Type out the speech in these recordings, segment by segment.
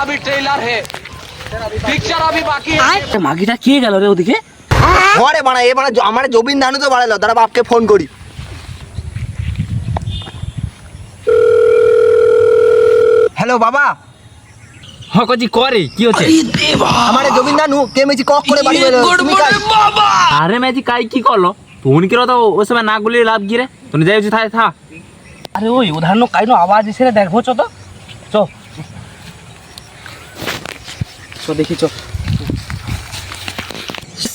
अभी ट्रेलर है पिक्चर अभी बाकी है মাগিটা কে গেল রে ওদিকে ঘরে বানা এ বানা আমার জবিন ধানু তো বাড়ালো দাঁড়া বাপকে ফোন করি হ্যালো বাবা হকজি করে কি হচ্ছে আমার জবিন ধানু কে মেছি কক করে বাড়ি গেল তুমি কাই আরে ম্যাজি কাই কি করলো তুন কিরো তো ওই সময় না গুলি লাভ গিরে তুমি যাই থাই থা আরে ওই উদাহরণ কাইনো আওয়াজ এসে রে দেখবো চো তো চ চ দেখি চ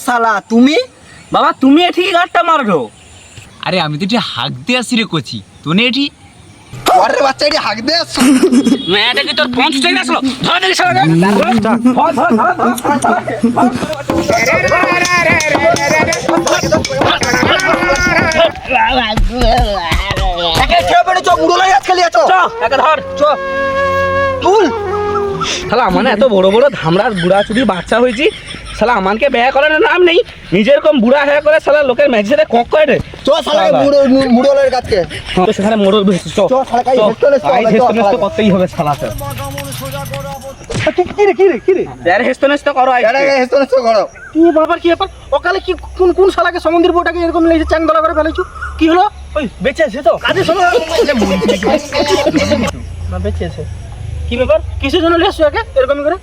শালা তুমি? বাবা তুমি এটি গাড়টা মারো। আরে আমি তো এটি হাঁক দিয়ে আসি রে কচি। তোনে এটি ঘরের বাচ্চা এটি হাঁক দে মেয়েটা কি তোর পঞ্চ টাকা আসলো ধর দেখি সারা একে খেয়ে পড়ে চ বুড়ো লাগে আজকাল চ চ একে ধর চ। তুল শালা মানে এত বড় বড় ধামড়ার বুড়া চুরি বাচ্চা হয়েছি শালা আমানকে ব্যয় করার নাম নেই নিজের কম বুড়া হয়ে করে শালা লোকের মেঝে সাথে কক করে রে। চ শালা বুড়ো বুড়ো লাগে কাজকে তো সেখানে মোড়ল চ। শালা কাই তো করতেই হবে শালা স্যার কি রে কি রে কি রে? আরে তো করো এরা হেস্টনেস তো করো। কি বাবার কি ব্যাপার? ওকালে কি কোন কোন শালাকে সমন্দির বউটাকে এরকম লেগেছে চ্যাং দলা করে ফেলেছো? কি হলো? ওই বেঁচে আছে তো। কাজে শোনো। না বেঁচে আছে। কি ব্যাপার? কিসের জন্য লেসছো একে? এরকম করে?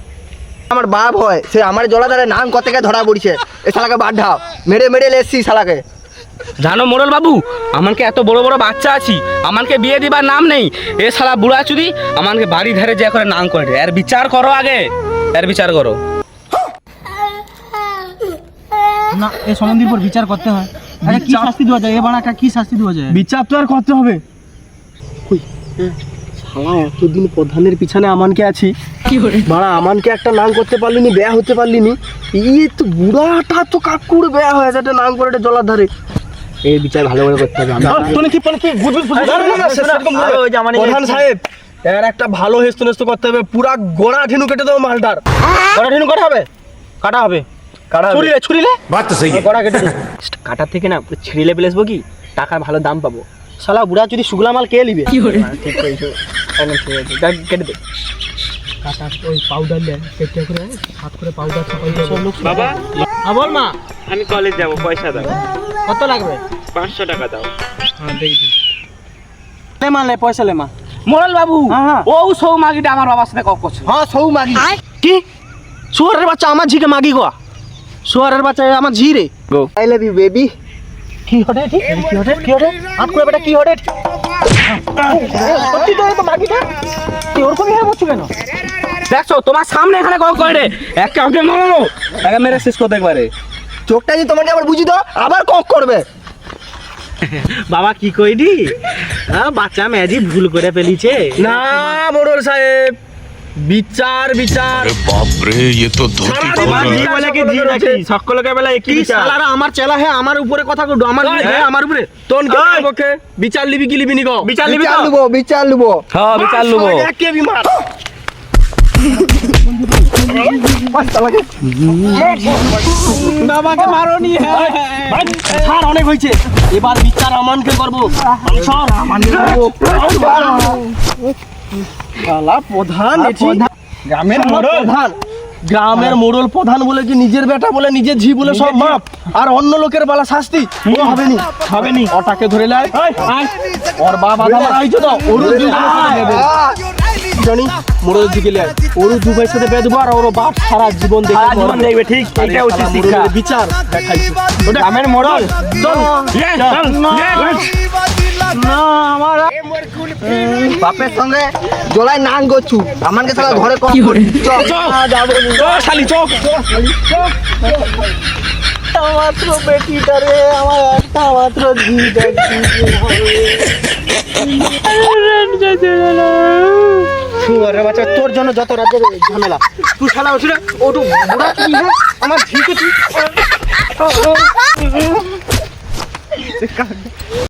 আমার বাপ হয় সে আমার জলাধারে নাম কত থেকে ধরা পড়ছে এ শালাকে বাদ ঢাও মেরে মেরে লেসছি শালাকে। জানো মোড়ল বাবু আমাকে এত বড় বড় বাচ্চা আছি আমাকে বিয়ে দিবার নাম নেই। এ শালা বুড়া চুদি আমাকে বাড়ি ধারে যে করে নাম করে এর বিচার করো আগে এর বিচার করো। না এই সমন্দির পর বিচার করতে হয়। আরে কি শাস্তি দেওয়া যায়? এ বাড়াটা কি শাস্তি দেওয়া যায়? বিচার তো আর করতে হবে। শালা এতদিন প্রধানের পিছনে আমানকে আছি। বাড়া আমানকে একটা নাম করতে পারলিনি বেয়া হতে পারলিনি। ইয়ে তো বুড়াটা তো কাকুর বেয়া হয়ে আছে নাম করে একটা জলার ধারে। এই বিচার ভালো করে করতে হবে। তুমি কি মানে কি প্রধান সাহেব এর একটা ভালো হেস্ত নেস্ত করতে হবে পুরা গোড়া ঠেনু কেটে দেবো মালটার। কটা ঢিনু কাটা হবে? কাটা হবে। কাটা হবে। ছুরিলে ছুরিলে? গোড়া কেটে কাটার থেকে না ছিঁড়িলে বেলেসবো কি? টাকার ভালো দাম পাবো। শালা বুড়া যদি শুকলা মাল কে নিবে। কি করে? ঠিক কইছো একদম ঠিক আছে। যা, কেটে দে। কাটা ওই পাউডার দেন চেষ্টা করে হাত করে পাউডার ছাপাই সব লোক বাবা হ্যাঁ বল মা। আমি কলেজ যাব পয়সা দাও। কত লাগবে? পাঁচশো টাকা দাও। লে মা লে পয়সা লে মা। মোড়ল বাবু হ্যাঁ, হ্যাঁ। ও সৌ মাগিটা আমার বাবার সাথে কক করছে হ্যাঁ সৌ মাগি। কি? শুয়ারের বাচ্চা আমার ঝিকে মাগি গোয়া। শুয়ারের বাচ্চা আমার ঝি রে আই লাভ ইউ বেবি কি হটে ঠিক কি হটে কি হটে হাত করে বেটা কি হটে সত্যি তো তো মাগিটা কি ওরকমই হয়ে বসছো কেন দেখছ তোমার সামনে এখানে কক করে এক কাউকে মারো একে মেরে শেষ করতে একবারে চোখটা যদি তোমাকে আবার বুঝি দাও আবার কক করবে। বাবা কি কইডি হ্যাঁ বাচ্চা ম্যাজি ভুল করে ফেলিছে। না মোড়ল সাহেব। বিচার বিচার। বাপরে এ তো ধোতি সকলকে বেলা একই সালারা আমার চেলা হ্যাঁ আমার উপরে কথা কইডো আমার হ্যাঁ আমার উপরে। তোন কে বকে বিচার লিবি কি লিবি নি নিগো বিচার লিবি বিচার লুবো বিচার লুবো হ্যাঁ বিচার লুবো কে বিমার। বাবাকে মারোনি হ্যাঁ। ছাড় অনেক হইছে এবার বিচার আমানকে করব। সর। আমানকে করব। শালা প্রধান গ্রামের মোড়ল। প্রধান। গ্রামের মোড়ল প্রধান বলে কি নিজের বেটা বলে নিজের ঝি বলে সব মাপ। আর অন্য লোকের বেলা শাস্তি। হবে নি হবে নি ওটাকে ধরে লাই। ওর বাবা আমার আইছো তো। ওরু জানি মোড়ল দিকে লাই। ওরু দু ভাইয়ের সাথে বেঁধবো আর ওর বাপ সারা জীবন দেখবে জীবন দেখবে ঠিক এটা উচিত শিক্ষা। বিচার। দেখাইছো। গ্রামের মোড়ল। চল। না আমার বাপের সঙ্গে জলাই নাং করছু আমাকে সালা ঘরে কক যাব শালি চোখ মাত্র বেটিটা রে আমার একটা মাত্র ঝিটা শুয়ারে বাচ্চা তোর জন্য যত রাজ্যের ঝামেলা। তুই শালা উঠে ওটু বুড়া আমার ঝিকে তুই।